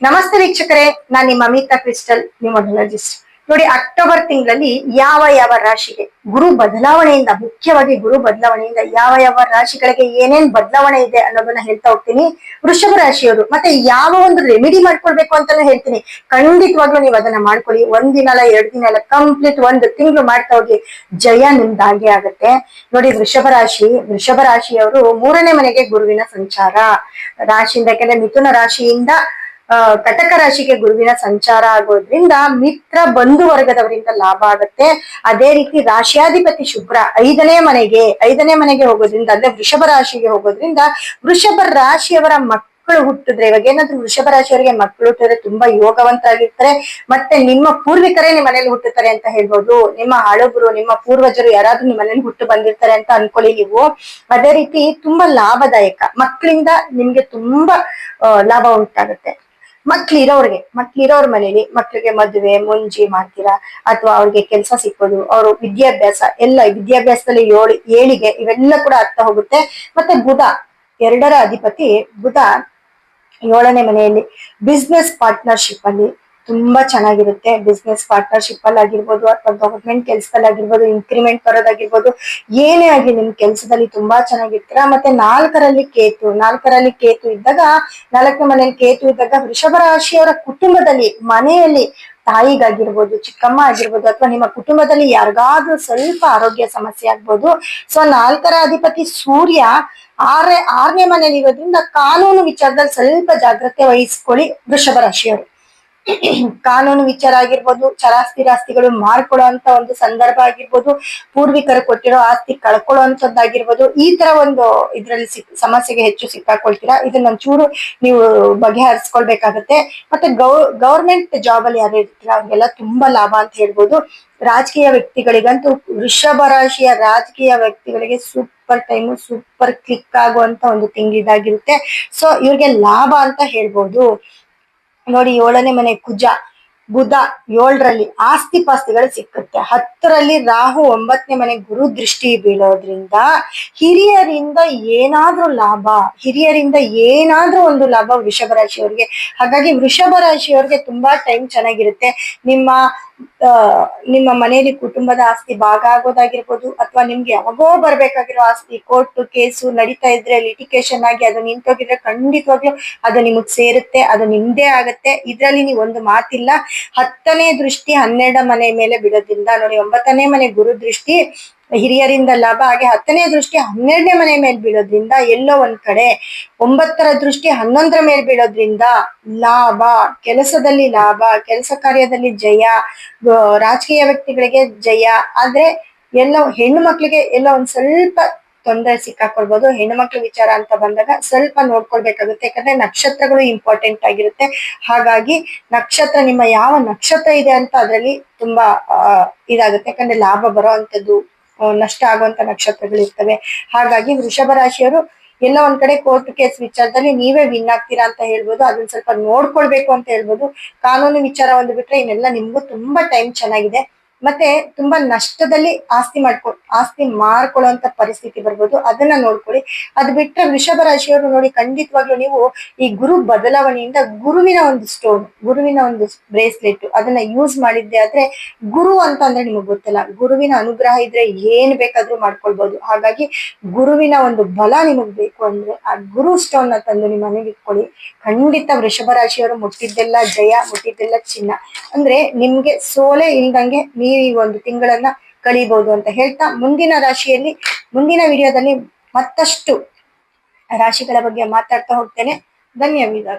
ನಮಸ್ತೆ ವೀಕ್ಷಕರೇ, ನಾನು ನಿಮ್ಮ ಅಮಿತಾ ಕ್ರಿಸ್ಟಲ್ ನ್ಯೂಮರಾಲಜಿಸ್ಟ್ ನೋಡಿ, ಅಕ್ಟೋಬರ್ ತಿಂಗಳಲ್ಲಿ ಯಾವ ಯಾವ ರಾಶಿಗೆ ಗುರು ಬದಲಾವಣೆಯಿಂದ, ಮುಖ್ಯವಾಗಿ ಗುರು ಬದಲಾವಣೆಯಿಂದ ಯಾವ ಯಾವ ರಾಶಿಗಳಿಗೆ ಏನೇನ್ ಬದಲಾವಣೆ ಇದೆ ಅನ್ನೋದನ್ನ ಹೇಳ್ತಾ ಹೋಗ್ತೀನಿ. ವೃಷಭ ರಾಶಿಯವರು, ಮತ್ತೆ ಯಾವ ಒಂದು ರೆಮಿಡಿ ಮಾಡ್ಕೊಳ್ಬೇಕು ಅಂತಾನು ಹೇಳ್ತೀನಿ. ಖಂಡಿತವಾಗ್ಲೂ ನೀವು ಅದನ್ನ ಮಾಡ್ಕೊಳ್ಳಿ. ಒಂದಿನ ಅಲ್ಲ ಎರಡು ದಿನ ಅಲ್ಲ ಕಂಪ್ಲೀಟ್ ಒಂದು ತಿಂಗಳು ಮಾಡ್ತಾ ಹೋಗಿ ಜಯ ನಿಮ್ದಾಗೆ ಆಗತ್ತೆ. ನೋಡಿ, ವೃಷಭ ರಾಶಿ, ವೃಷಭ ರಾಶಿಯವರು ಮೂರನೇ ಮನೆಗೆ ಗುರುವಿನ ಸಂಚಾರ. ರಾಶಿಯಿಂದ ಯಾಕಂದ್ರೆ ಮಿಥುನ ರಾಶಿಯಿಂದ ಕಟಕ ರಾಶಿಗೆ ಗುರುವಿನ ಸಂಚಾರ ಆಗೋದ್ರಿಂದ ಮಿತ್ರ ಬಂಧು ವರ್ಗದವರಿಂದ ಲಾಭ ಆಗುತ್ತೆ. ಅದೇ ರೀತಿ ರಾಶಿಯಾಧಿಪತಿ ಶುಕ್ರ ಐದನೇ ಮನೆಗೆ ಐದನೇ ಮನೆಗೆ ಹೋಗೋದ್ರಿಂದ, ಅಂದ್ರೆ ವೃಷಭ ರಾಶಿಗೆ ಹೋಗೋದ್ರಿಂದ ವೃಷಭ ರಾಶಿಯವರ ಮಕ್ಕಳು ಹುಟ್ಟಿದ್ರೆ, ಇವಾಗ ಏನಾದ್ರೂ ವೃಷಭ ರಾಶಿಯವರಿಗೆ ಮಕ್ಕಳು ಹುಟ್ಟಿದ್ರೆ ತುಂಬಾ ಯೋಗವಂತರಾಗಿರ್ತಾರೆ. ಮತ್ತೆ ನಿಮ್ಮ ಪೂರ್ವಿಕರೇ ನಿಮ್ಮ ಮನೇಲಿ ಹುಟ್ಟುತ್ತಾರೆ ಅಂತ ಹೇಳ್ಬೋದು. ನಿಮ್ಮ ಹಳಬರು, ನಿಮ್ಮ ಪೂರ್ವಜರು ಯಾರಾದ್ರೂ ನಿಮ್ಮ ಮನೇಲಿ ಹುಟ್ಟು ಬಂದಿರ್ತಾರೆ ಅಂತ ಅನ್ಕೊಳ್ಳಿ ನೀವು. ಅದೇ ರೀತಿ ತುಂಬಾ ಲಾಭದಾಯಕ. ಮಕ್ಕಳಿಂದ ನಿಮ್ಗೆ ತುಂಬಾ ಲಾಭ ಉಂಟಾಗುತ್ತೆ. ಮಕ್ಳಿರೋರ್ಗೆ ಇರೋರ ಮನೇಲಿ ಮಕ್ಳಿಗೆ ಮದುವೆ ಮುಂಜಿ ಮಾಡ್ತೀರಾ? ಅಥವಾ ಅವ್ರಿಗೆ ಕೆಲಸ ಸಿಕ್ಕೋದು ಅವರು ವಿದ್ಯಾಭ್ಯಾಸ ಎಲ್ಲ ವಿದ್ಯಾಭ್ಯಾಸದಲ್ಲಿ ಏಳು, ಏಳಿಗೆ ಇವೆಲ್ಲ ಕೂಡ ಆಗ್ತಾ ಹೋಗುತ್ತೆ. ಮತ್ತೆ ಬುಧ, ಎರಡರ ಅಧಿಪತಿ ಬುಧ ಏಳನೇ ಮನೆಯಲ್ಲಿ ಬಿಸ್ನೆಸ್ ಪಾರ್ಟ್ನರ್ಶಿಪ್ ಅಲ್ಲಿ ತುಂಬಾ ಚೆನ್ನಾಗಿರುತ್ತೆ. ಬಿಸ್ನೆಸ್ ಪಾರ್ಟ್ನರ್ಶಿಪ್ ಅಲ್ಲಿ ಆಗಿರ್ಬೋದು ಅಥವಾ ಗವರ್ಮೆಂಟ್ ಕೆಲ್ಸದಲ್ಲಿ ಆಗಿರ್ಬೋದು ಇನ್ಕ್ರಿಮೆಂಟ್ ಬರೋದಾಗಿರ್ಬೋದು, ಏನೇ ಆಗಿ ನಿಮ್ ಕೆಲಸದಲ್ಲಿ ತುಂಬಾ ಚೆನ್ನಾಗಿರ್ತೀರಾ. ಮತ್ತೆ ನಾಲ್ಕರಲ್ಲಿ ಕೇತು ನಾಲ್ಕರಲ್ಲಿ ಕೇತು ಇದ್ದಾಗ, ನಾಲ್ಕನೇ ಮನೆಯಲ್ಲಿ ಕೇತು ಇದ್ದಾಗ ವೃಷಭ ರಾಶಿಯವರ ಕುಟುಂಬದಲ್ಲಿ, ಮನೆಯಲ್ಲಿ ತಾಯಿಗಾಗಿರ್ಬೋದು, ಚಿಕ್ಕಮ್ಮ ಆಗಿರ್ಬೋದು, ಅಥವಾ ನಿಮ್ಮ ಕುಟುಂಬದಲ್ಲಿ ಯಾರಿಗಾದ್ರೂ ಸ್ವಲ್ಪ ಆರೋಗ್ಯ ಸಮಸ್ಯೆ ಆಗ್ಬೋದು. ಸೊ ನಾಲ್ಕರ ಅಧಿಪತಿ ಸೂರ್ಯ ಆರೇ, ಆರನೇ ಮನೇಲಿ ಇರೋದ್ರಿಂದ ಕಾನೂನು ವಿಚಾರದಲ್ಲಿ ಸ್ವಲ್ಪ ಜಾಗ್ರತೆ ವಹಿಸ್ಕೊಳ್ಳಿ ವೃಷಭ ರಾಶಿಯವರು. ಕಾನೂನು ವಿಚಾರ ಆಗಿರ್ಬೋದು ಚರಾಸ್ತಿರಾಸ್ತಿಗಳು ಮಾರ್ಕೊಳ್ಳುವಂತ ಒಂದು ಸಂದರ್ಭ ಆಗಿರ್ಬೋದು, ಪೂರ್ವಿಕರು ಕೊಟ್ಟಿರೋ ಆಸ್ತಿ ಕಳ್ಕೊಳ್ಳುವಂತದ್ದಾಗಿರ್ಬೋದು ಈ ತರ ಒಂದು ಇದ್ರಲ್ಲಿ ಸಿಕ್ ಸಮಸ್ಯೆಗೆ ಹೆಚ್ಚು ಸಿಕ್ಕಾಕೊಳ್ತೀರಾ? ಇದನ್ನ ಒಂಚೂರು ನೀವು ಬಗೆಹರಿಸ್ಕೊಳ್ಬೇಕಾಗತ್ತೆ. ಮತ್ತೆ ಗೌ, ಗೌರ್ಮೆಂಟ್ ಜಾಬ್ ಅಲ್ಲಿ ಯಾರು ಇರ್ತೀರಾ? ಅವ್ರಿಗೆಲ್ಲ ತುಂಬಾ ಲಾಭ ಅಂತ ಹೇಳ್ಬೋದು. ರಾಜಕೀಯ ವ್ಯಕ್ತಿಗಳಿಗಂತೂ ವೃಷಭ ರಾಶಿಯ ರಾಜಕೀಯ ವ್ಯಕ್ತಿಗಳಿಗೆ ಸೂಪರ್ ಟೈಮು, ಸೂಪರ್ ಕ್ಲಿಕ್ ಆಗುವಂತ ಒಂದು ತಿಂಗಳಿದಾಗಿರುತ್ತೆ. ಸೊ, ಇವ್ರಿಗೆ ಲಾಭ ಅಂತ ಹೇಳ್ಬೋದು. ನೋಡಿ ಏಳನೇ ಮನೆ ಕುಜ ಬುಧ ಏಳರಲ್ಲಿ ಆಸ್ತಿ ಪಾಸ್ತಿಗಳು ಸಿಕ್ಕುತ್ತೆ. ಹತ್ತರಲ್ಲಿ ರಾಹು ಒಂಬತ್ತನೇ ಮನೆ ಗುರು ದೃಷ್ಟಿ ಬೀಳೋದ್ರಿಂದ ಹಿರಿಯರಿಂದ ಏನಾದ್ರೂ ಲಾಭ, ಹಿರಿಯರಿಂದ ಏನಾದ್ರೂ ಒಂದು ಲಾಭ ವೃಷಭ ರಾಶಿಯವರಿಗೆ. ಹಾಗಾಗಿ ವೃಷಭ ರಾಶಿಯವರಿಗೆ ತುಂಬಾ ಟೈಮ್ ಚೆನ್ನಾಗಿರುತ್ತೆ. ನಿಮ್ಮ ನಿಮ್ಮ ಮನೆಯಲ್ಲಿ ಕುಟುಂಬದ ಆಸ್ತಿ ಭಾಗ ಆಗೋದಾಗಿರ್ಬೋದು ಅಥವಾ ನಿಮ್ಗೆ ಯಾವಾಗೋ ಬರ್ಬೇಕಾಗಿರೋ ಆಸ್ತಿ, ಕೋರ್ಟ್ ಕೇಸು ನಡೀತಾ ಇದ್ರೆ ಲಿಟಿಕೇಶನ್ ಆಗಿ ಅದು ನಿಂತೋಗಿದ್ರೆ ಖಂಡಿತವಾಗ್ಲೂ ಅದು ನಿಮಗ್ ಸೇರುತ್ತೆ, ಅದು ನಿಮ್ದೇ ಆಗತ್ತೆ. ಇದ್ರಲ್ಲಿ ನೀವು ಒಂದು ಮಾತಿಲ್ಲ. ಹತ್ತನೇ ದೃಷ್ಟಿ ಹನ್ನೆರಡ ಮನೆ ಮೇಲೆ ಬಿಡೋದ್ರಿಂದ, ನೋಡಿ, ಒಂಬತ್ತನೇ ಮನೆ ಗುರು ದೃಷ್ಟಿ ಹಿರಿಯರಿಂದ ಲಾಭ. ಹಾಗೆ ಹತ್ತನೇ ದೃಷ್ಟಿ ಹನ್ನೆರಡನೇ ಮನೆ ಮೇಲೆ ಬೀಳೋದ್ರಿಂದ ಎಲ್ಲೋ ಒಂದ್ ಕಡೆ, ಒಂಬತ್ತರ ದೃಷ್ಟಿ ಹನ್ನೊಂದರ ಮೇಲೆ ಬೀಳೋದ್ರಿಂದ ಲಾಭ. ಕೆಲಸದಲ್ಲಿ ಲಾಭ, ಕೆಲಸ ಕಾರ್ಯದಲ್ಲಿ ಜಯ ರಾಜಕೀಯ ವ್ಯಕ್ತಿಗಳಿಗೆ ಜಯ. ಆದ್ರೆ ಎಲ್ಲೋ ಹೆಣ್ಣು ಮಕ್ಳಿಗೆ ಎಲ್ಲ ಒಂದ್ ಸ್ವಲ್ಪ ತೊಂದರೆ ಸಿಕ್ಕಾಕೊಳ್ಬಹುದು ಹೆಣ್ಣು ಮಕ್ಳ ವಿಚಾರ ಅಂತ ಬಂದಾಗ ಸ್ವಲ್ಪ ನೋಡ್ಕೊಳ್ಬೇಕಾಗುತ್ತೆ. ಯಾಕಂದ್ರೆ ನಕ್ಷತ್ರಗಳು ಇಂಪಾರ್ಟೆಂಟ್ ಆಗಿರುತ್ತೆ. ಹಾಗಾಗಿ ನಕ್ಷತ್ರ, ನಿಮ್ಮ ಯಾವ ನಕ್ಷತ್ರ ಇದೆ ಅಂತ ಅದರಲ್ಲಿ ತುಂಬಾ ಇದಾಗುತ್ತೆ. ಯಾಕಂದ್ರೆ ಲಾಭ ಬರೋ ಅಂತದ್ದು ನಷ್ಟ ಆಗುವಂತ ನಕ್ಷತ್ರಗಳು ಇರ್ತವೆ. ಹಾಗಾಗಿ ವೃಷಭ ರಾಶಿಯವರು ಎಲ್ಲ ಒಂದ್ ಕಡೆ ಕೋರ್ಟ್ ಕೇಸ್ ವಿಚಾರದಲ್ಲಿ ನೀವೇ ವಿನ್ ಆಗ್ತೀರಾ ಅಂತ ಹೇಳ್ಬೋದು. ಅದನ್ನ ಸ್ವಲ್ಪ ನೋಡ್ಕೊಳ್ಬೇಕು ಅಂತ ಹೇಳ್ಬೋದು. ಕಾನೂನು ವಿಚಾರ ಒಂದು ಬಿಟ್ರೆ ಇನ್ನೆಲ್ಲ ನಿಮ್ಗೂ ತುಂಬಾ ಟೈಮ್ ಚೆನ್ನಾಗಿದೆ. ಮತ್ತೆ ತುಂಬಾ ನಷ್ಟದಲ್ಲಿ ಆಸ್ತಿ ಮಾಡ್ಕೊ, ಆಸ್ತಿ ಮಾರ್ಕೊಳ್ಳುವಂತ ಪರಿಸ್ಥಿತಿ ಬರ್ಬೋದು. ಅದನ್ನ ನೋಡ್ಕೊಳ್ಳಿ. ಅದು ಬಿಟ್ರೆ ವೃಷಭ ರಾಶಿಯವರು ನೋಡಿ ಖಂಡಿತವಾಗ್ಲೂ ನೀವು ಈ ಗುರು ಬದಲಾವಣೆಯಿಂದ ಗುರುವಿನ ಒಂದು ಸ್ಟೋನ್ ಗುರುವಿನ ಒಂದು ಬ್ರೇಸ್ಲೆಟ್ ಅದನ್ನ ಯೂಸ್ ಮಾಡಿದ್ದೆ ಆದ್ರೆ ಗುರು ಅಂತ ಅಂದ್ರೆ ನಿಮಗ್ ಗೊತ್ತಿಲ್ಲ. ಗುರುವಿನ ಅನುಗ್ರಹ ಇದ್ರೆ ಏನ್ ಬೇಕಾದ್ರೂ ಮಾಡ್ಕೊಳ್ಬಹುದು ಹಾಗಾಗಿ ಗುರುವಿನ ಒಂದು ಬಲ ನಿಮಗ್ ಬೇಕು ಅಂದ್ರೆ ಆ ಗುರು ಸ್ಟೋನ್ನ ತಂದು ನಿಮ್ಮ ಮನೆಗೆ ಇಟ್ಕೊಳ್ಳಿ. ಖಂಡಿತ ವೃಷಭ ರಾಶಿಯವರು ಮುಟ್ಟಿದ್ದೆಲ್ಲ ಜಯ, ಮುಟ್ಟಿದ್ದೆಲ್ಲ ಚಿನ್ನ. ಅಂದ್ರೆ ನಿಮ್ಗೆ ಸೋಲೆ ಇಲ್ದಂಗೆ ಈ ಒಂದು ತಿಂಗಳನ್ನ ಕಳಿಬಹುದು ಅಂತ ಹೇಳ್ತಾ ಮುಂದಿನ ರಾಶಿಯಲ್ಲಿ, ಮುಂದಿನ ವಿಡಿಯೋದಲ್ಲಿ ಮತ್ತಷ್ಟು ರಾಶಿಗಳ ಬಗ್ಗೆ ಮಾತಾಡ್ತಾ ಹೋಗ್ತೇನೆ. ಧನ್ಯವಾದ